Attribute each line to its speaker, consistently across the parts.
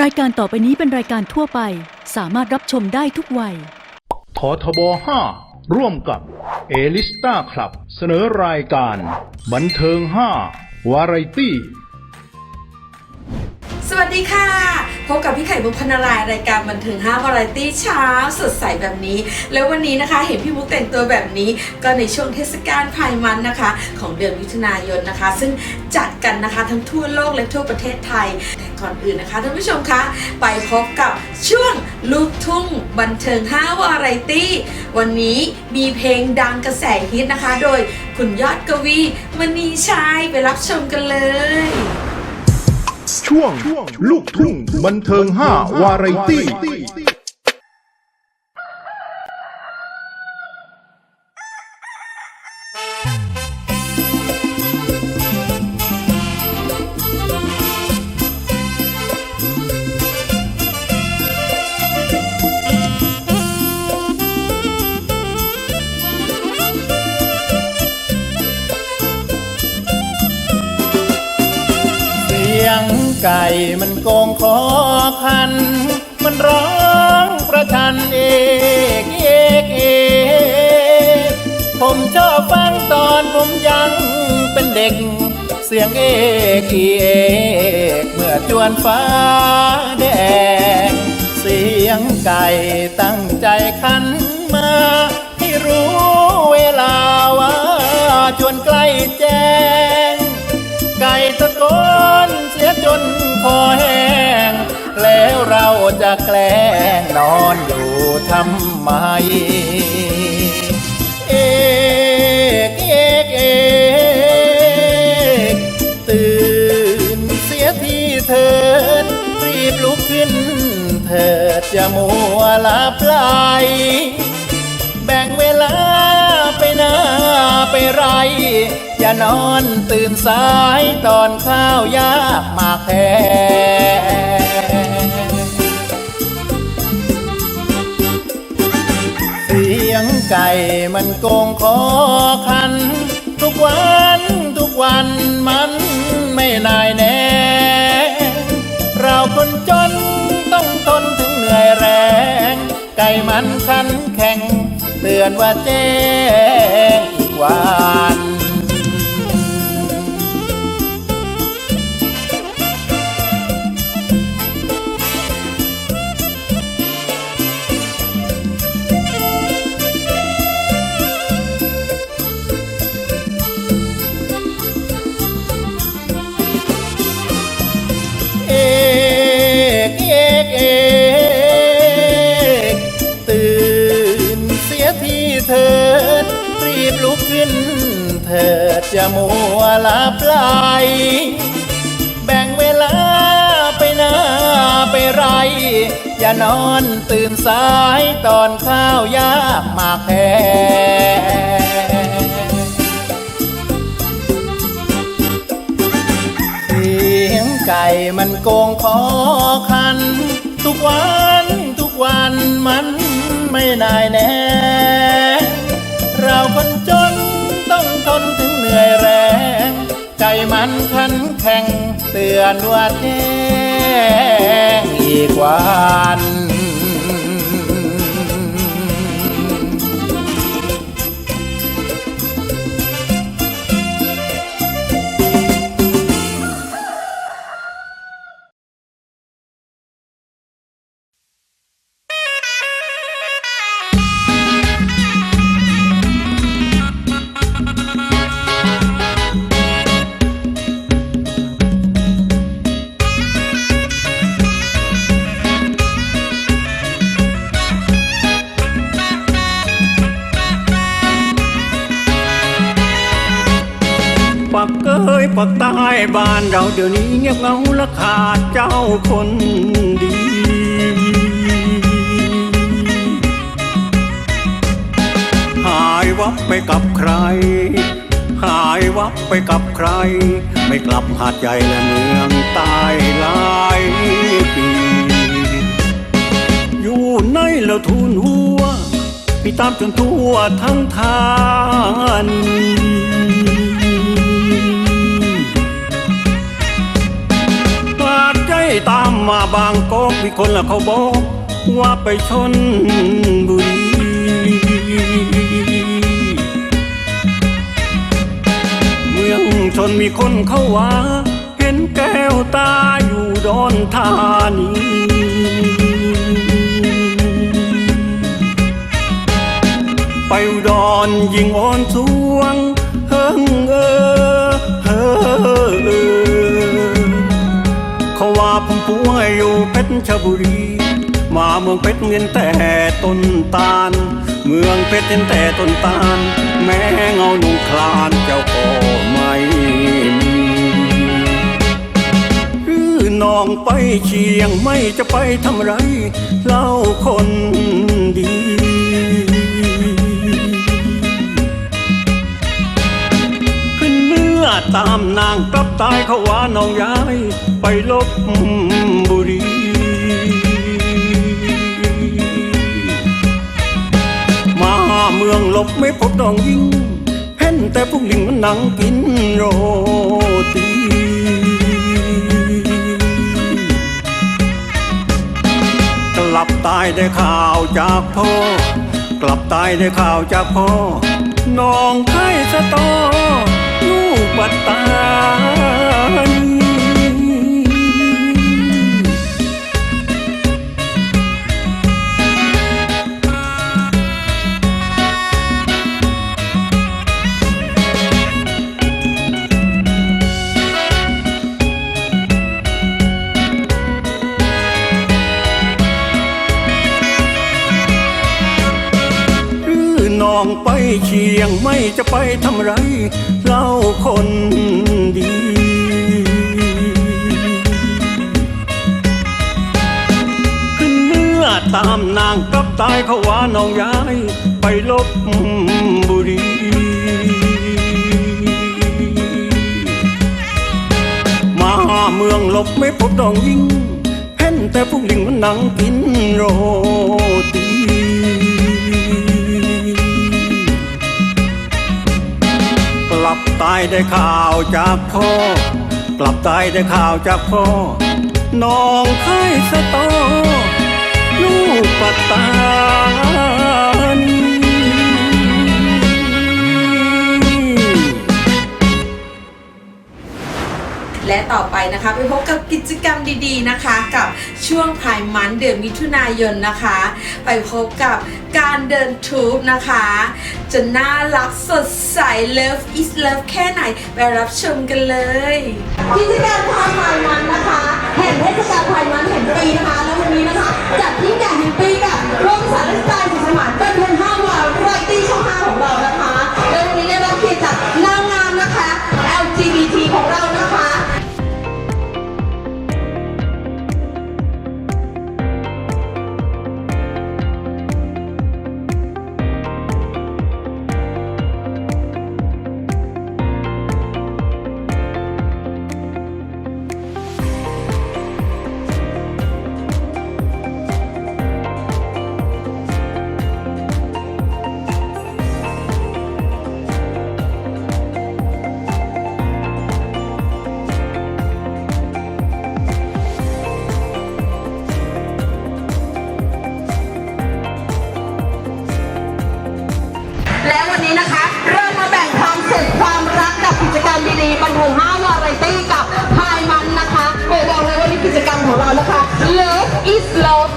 Speaker 1: รายการต่อไปนี้เป็นรายการทั่วไป สามารถรับชมได้ทุกวัย
Speaker 2: ททบ 5 ร่วมกับเอลิสตาคลับ เสนอรายการ บันเทิง 5 วาไรตี้
Speaker 3: สวัสดีค่ะพ บกับพี่ไข่มุกพนารายรายการบันเทิง5วาไรตี้เช้าสดใสแบบนี้ แล้ววันนี้นะคะเห็นพี่มุกแต่งตัวแบบนี้ ก็ในช่วงเทศกาลภายมันนะคะ ของเดือนมิถุนายนนะคะ ซึ่งจัดกันนะคะทั้งทั่วโลกและทั่วประเทศไทย แต่ก่อนอื่นนะคะท่านผู้ชมคะไปพบกับช่วงลูกทุ่งบันเทิง5วาไรตี้วันนี้มีเพลงดังกระแสฮิตนะคะ โดยคุณยอดกวีมณีชัยไปรับชมกันเลย
Speaker 2: ช่วง ลูกทุ่งบันเทิง 5 วาไรตี้
Speaker 4: ไก่มันโกงคอคัน มันร้องประชันเอกเอกเอกผมชอบฟังตอนผมยังเป็นเด็ก เสียงเอกเอกเมื่อจวนฟ้าแดง เสียงไก่ตั้งใจคันมาให้รู้เวลาว่าจวนใกล้แจ้ง ไก่ตะโกน จนคอแห้ง แล้วเราจะแกล้งนอนอยู่ทำไม เอกเอกเอกตื่นเสียทีเถิดรีบลุกขึ้นเถิดอย่ามัวหลับไหลแบ่งเวลาไปหน้าไปไร นอนตื่นสายตอนข้าวยากหมากแพงเสียงไก่มันโกงคอคัน ทุกวันทุกวันมันไม่นายแน่ เราคนจนต้องทนถึงเหนื่อยแรง ไก่มันขันแข็งเตือนว่าแจ้งอีกวัน อนอนตื่นสายตอนข้าวยากหมากแพงเสียงไก่มันโกงคอคัน ทุกวันทุกวันมันไม่นายแน่ เราคนจนต้องทนถึงเหนื่อยแรง ใจมันขันแข็งเตือนว่าแจ้งอีกวัน
Speaker 5: เดี๋ยวนี้เงียบเงาและขาดเจ้าคนดี หายวับไปกับใคร หายวับไปกับใคร ไม่กลับหาดใหญ่และเมืองใต้หลายปี อยู่ในแล้วทูลหัวพี่ตามจนทั่วทั้งทานี ตามมาบางกอกมีคนละเขาบอกว่าไปชนบุรีเมืองชนมีคนเข้าว่า เห็นแก้วตาอยู่ดอนธานีไปอุดรยิงอ่อนสวงเฮิง ผมป่วยอยู่เพชรชบุรี มาเมืองเพชรเงินแต่ต้นตาล เมืองเพชรเห็นแต่ต้นตาล แม้เงาหนุ่งคลานเจ้าก็ไม่มีหรือน้องไปเชียงไม่จะไปทำไรเล่าคนดีขึ้นเมื่อตามนางกลับตายเขาว่าน้องยาย ไปลบบุรีมาเมืองลบไม่พบดองยิงเห็นแต่พวกลิงมันนั่งกินโรตีกลับตายได้ข่าวจากพ่อกลับตายได้ข่าวจากพ่อน้องไข้สะตอ ลูกบัตตานี องไปเชียงไม่จะไปทำไรเล่าคนดีขึ้นเมื่อตามนางกับตายเขาว่าน้องย้าย ไปลบบุรีมาเมืองลบไม่พบดองยิงเห็นแต่พวกลิงมันนั่งกินโรตี ลับตายได้ข่าวจากพ่อ กลับตายได้ข่าวจากพ่อ น้องไข้สะตอ ลูกปัตตานี
Speaker 3: และต่อไปนะคะ ไปพบกับกิจกรรมดีๆนะคะ กับช่วงพายมันเดือนมิถุนายนนะคะ ไปพบกับการเดินทูบนะคะ จะน่ารักสดใส Love is Love แค่ไหน ไปรับชมกันเลย
Speaker 6: กิจกรรมพายพายมันนะคะ แห่งเทศกาลพายมันแห่งปีนะคะ แล้ววันนี้นะคะจัดยิ่งใหญ่แห่งปีกับโรงสารสไตล์สุสมานเป็นเพียงห้าวันไรตี้ช่องห้าของเรา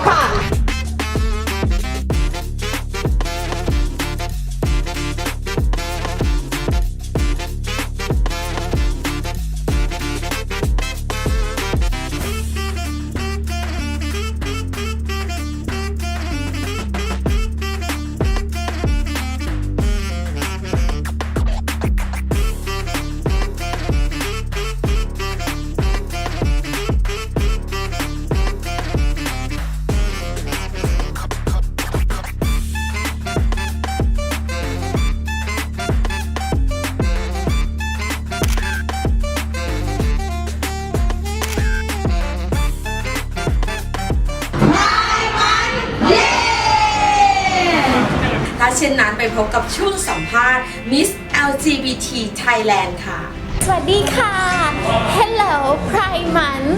Speaker 6: ค่ะ
Speaker 3: Thailand ค่ะ
Speaker 7: สวัสดีค่ะ Hello Pride Month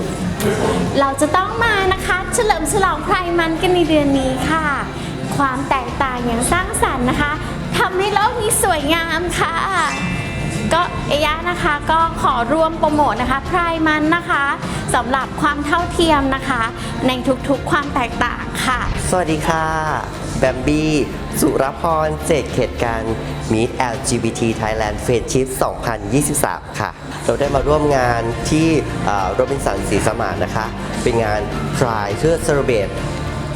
Speaker 7: เราจะต้องมานะคะ เฉลิมฉลองไพรมันกันในเดือนนี้ค่ะ ความแตกต่างอย่างสร้างสรรค์นะคะทำให้โลกนี้สวยงามค่ะ ก็เอยะนะคะก็ขอร่วมโปรโมทนะคะไพรมันนะคะสำหรับความเท่าเทียมนะคะ ในทุกๆความแตกต่างค่ะ
Speaker 8: สวัสดีค่ะ แบมบี้ สุรพรเจตเขตการ มี LGBT Thailand f r i e n d s h i p 2023 ค่ะ เราได้มาร่วมงานที่โรบินสันศรีสมานนะคะ เป็นงาน Pride เพื่อ celebrate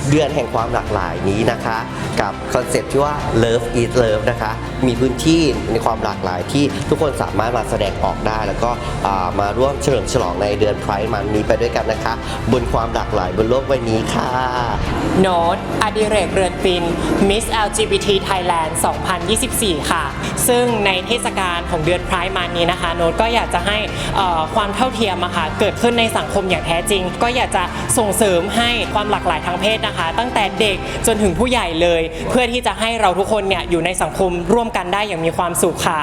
Speaker 8: เดือนแห่งความหลากหลายนี้นะคะ กับคอนเซปต์ที่ว่า Love is Love นะคะ มีพื้นที่ในความหลากหลายที่ทุกคนสามารถมาแสดงออกได้ แล้วก็มาร่วมเฉลิมฉลองในเดือนไพร์มันนี้ไปด้วยกันนะคะ บนความหลากหลายบนโลกใบนี้ค่ะ
Speaker 9: โน้ตอดิเรกเรือนฟิน Miss LGBT Thailand 2024 ค่ะ ซึ่งในเทศกาลของเดือนไพร์มันนี้นะคะ โน้ตก็อยากจะให้ความเท่าเทียมอะค่ะเกิดขึ้นในสังคมอย่างแท้จริง ก็อยากจะส่งเสริมให้ความหลากหลายทางเพศนะคะ ตั้งแต่เด็กจนถึงผู้ใหญ่เลย เพื่อที่จะให้เราทุกคนเนี่ยอยู่ในสังคมร่วมกันได้อย่างมีความสุขค่ะ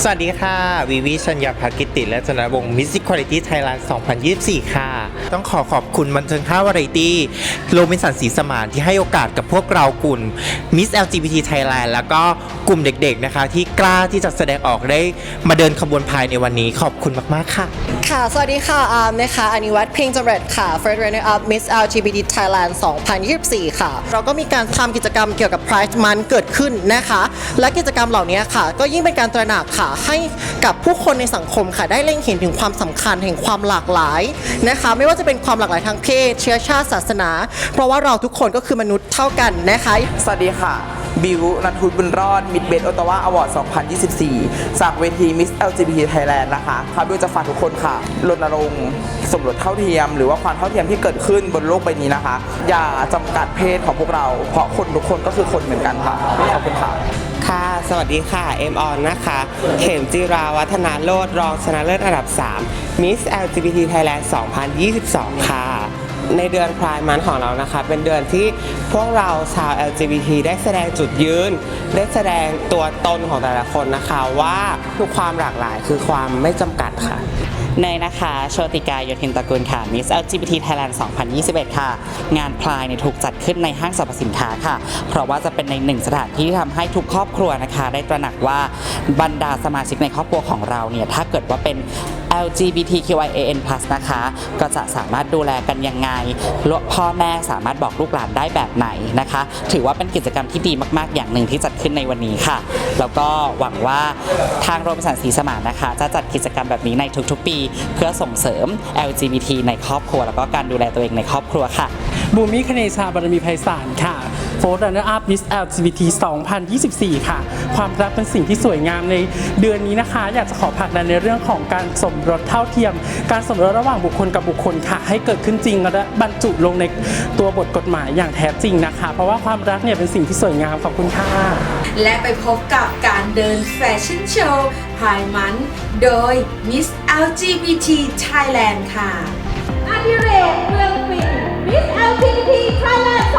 Speaker 10: สวัสดีค่ะ วิวิชัญญาภากิติและจนวงศ์มิสซิค u a l i t y Thailand 2024 ค่ะ ต้องขอขอบคุณบันเทิงท่าวาไรตี้โรมินสันสีสมานที่ให้โอกาสกับพวกเรากลุ่ม Miss LGBT Thailand แล้วก็กลุ่มเด็กๆนะคะ ที่กล้าที่จะแสดงออกได้มาเดินขบวนพายในวันนี้ขอบคุณมากๆค่ะ
Speaker 11: ค่ะ สวัสดีค่ะ อาร์มนะคะอานิวัฒน์เพิงจำเร็จค่ะ First Runner Up Miss LGBT Thailand 2024 ค่ะ เราก็มีการทำกิจกรรมเกี่ยวกับ Pride Month เกิดขึ้นนะคะ และกิจกรรมเหล่านี้ค่ะ ก็ยิ่งเป็นการตระหนักค่ะให้กับผู้คนในสังคมค่ะได้เล็งเห็นถึงความสำคัญแห่งความหลากหลายนะคะ ไม่ว่าจะเป็นความหลากหลายทางเพศ เชื้อชาติศาสนา เพราะว่าเราทุกคนก็คือมนุษย์เท่ากันนะคะ
Speaker 12: สวัสดีค่ะบิวนันทุนบุญรอดมิดเบสโอตาวาอวอร์ด 2024 จากเวที Miss LGBT Thailand นะคะค่ะบิวจะฝากทุกคนค่ะรณรงค์สมรสเท่าเทียม หรือว่าความเท่าเทียมที่เกิดขึ้นบนโลกใบนี้นะคะ อย่าจำกัดเพศของพวกเรา เพราะคนทุกคนก็คือคนเหมือนกันค่ะขอบคุณค่ะ
Speaker 10: ค่ะ สวัสดีค่ะ เอ็มออนนะคะ เข็มจิราวัฒนาโลดรองชนะเลิศอันดับ 3 Miss LGBT Thailand 2022 ค่ะ ในเดือนพรายมันของเรานะคะ เป็นเดือนที่พวกเราชาว LGBT ได้แสดงจุดยืน ได้แสดงตัวตนของแต่ละคนนะคะว่าทุกความหลากหลายคือความไม่จำกัดค่ะ
Speaker 9: ในนะคะ โชติกายโยธินตระกูลค่ะ Miss LGBT Thailand 2021 ค่ะ งานพลายเนี่ยถูกจัดขึ้นในห้างสรรพสินค้าค่ะ เพราะว่าจะเป็นในหนึ่งสถานที่ที่ทำให้ทุกครอบครัวนะคะ ได้ตระหนักว่าบรรดาสมาชิกในครอบครัวของเราเนี่ยถ้าเกิดว่าเป็น LGBTQIAN+ นะคะ ก็จะสามารถดูแลกันยังไงพ่อแม่สามารถบอกลูกหลานได้แบบไหนนะคะ ถือว่าเป็นกิจกรรมที่ดีมาก ๆ อย่างหนึ่งที่จัดขึ้นในวันนี้ค่ะ แล้วก็หวังว่าทางโรงพยาบาลศรีสมานนะคะ จะจัดกิจกรรมแบบนี้ในทุกๆ ปี เพื่อส่งเสริม LGBT ในครอบครัว แล้วก็การดูแลตัวเองในครอบครัวค่ะ
Speaker 13: บูมิคเนชาบารมีไพศาลค่ะ โฟร์ดันเนอร์อัพมิส LGBT 2024 ค่ะ ความรักเป็นสิ่งที่สวยงามในเดือนนี้นะคะ อยากจะขอผลักดันในเรื่องของการสมรสเท่าเทียม การสมรสระหว่างบุคคลกับบุคคลค่ะ ให้เกิดขึ้นจริงและบรรจุลงในตัวบทกฎหมายอย่างแท้จริงนะคะ เพราะว่าความรักเนี่ยเป็นสิ่งที่สวยงามขอบคุณค่ะ
Speaker 3: และไปพบกับการเดินแฟชั่นโชว์พายมันโดย Miss LGBT Thailand ค่ะ
Speaker 14: อดิเรกเรืองฟิน Miss LGBT Thailand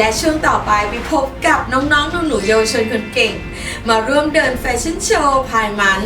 Speaker 3: และ
Speaker 14: ช่วงต่อ
Speaker 3: ไปไปพบกับน้องๆหนูๆเยาวชนคนเก่ง มาร่วมเดินแฟชั่นโชว์
Speaker 14: ภายมัน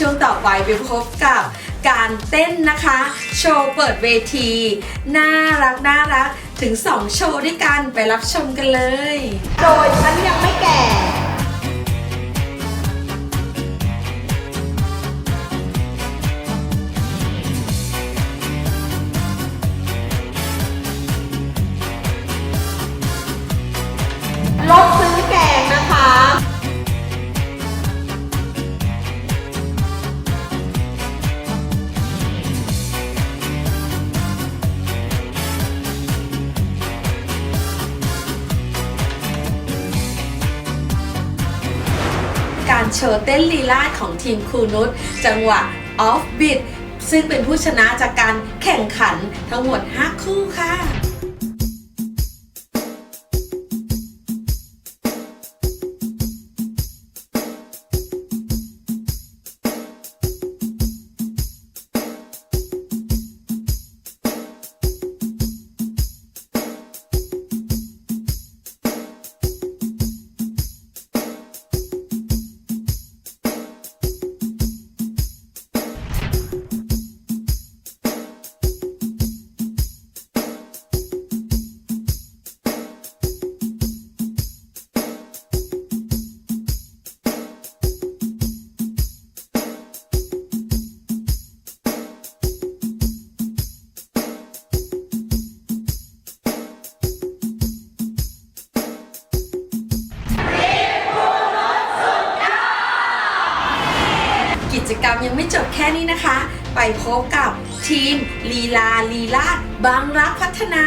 Speaker 14: ช่วงต่อไป
Speaker 3: ไปพบกับการเต้นนะคะ โชว์เปิดเวที น่ารักน่ารักถึง 2 โชว์ด้วยกันไปรับชมกันเลย
Speaker 14: โดยฉันยังไม่
Speaker 3: ชว์เต้นลีลาดของทีมครูนุชจังหวะออฟบิดซึ่งเป็นผู้ชนะจากการแข่งขันทั้งหมด 5 คู่ค่ะ บางรักพัฒนา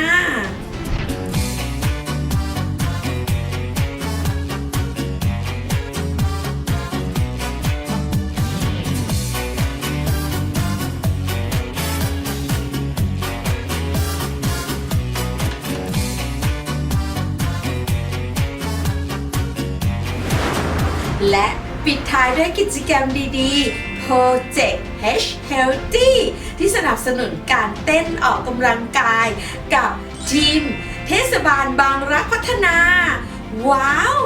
Speaker 3: และปิดท้ายด้วยกิจกรรมดีๆ Project H Healthy ที่สนับสนุนการเต้นออกกำลังกายกับทีมเทศบาลบางรักพัฒนา ว้าว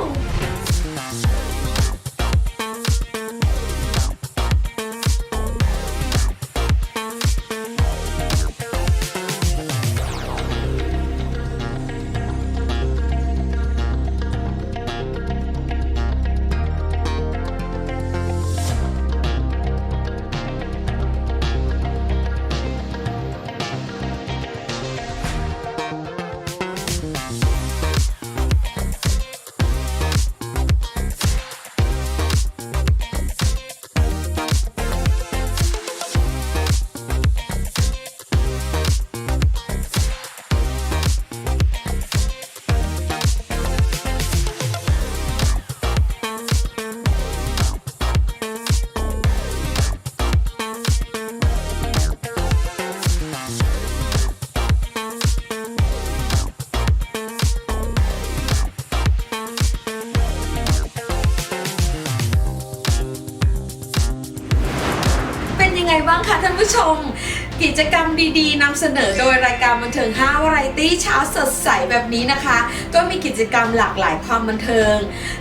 Speaker 3: ดีๆนำเสนอโดยรายการบันเทิง5วาไรตี้เช้าสดใสแบบนี้นะคะ ก็มีกิจกรรมหลากหลายความบันเทิง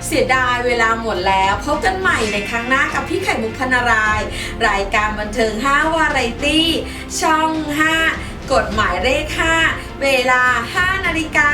Speaker 3: เสียดายเวลาหมดแล้ว พบกันใหม่ในครั้งหน้ากับพี่ไข่มุกพนาราย รายการบันเทิง5วาไรตี้ช่อง 5 กฎหมายเลข 5 เวลา 5 นาฬิกา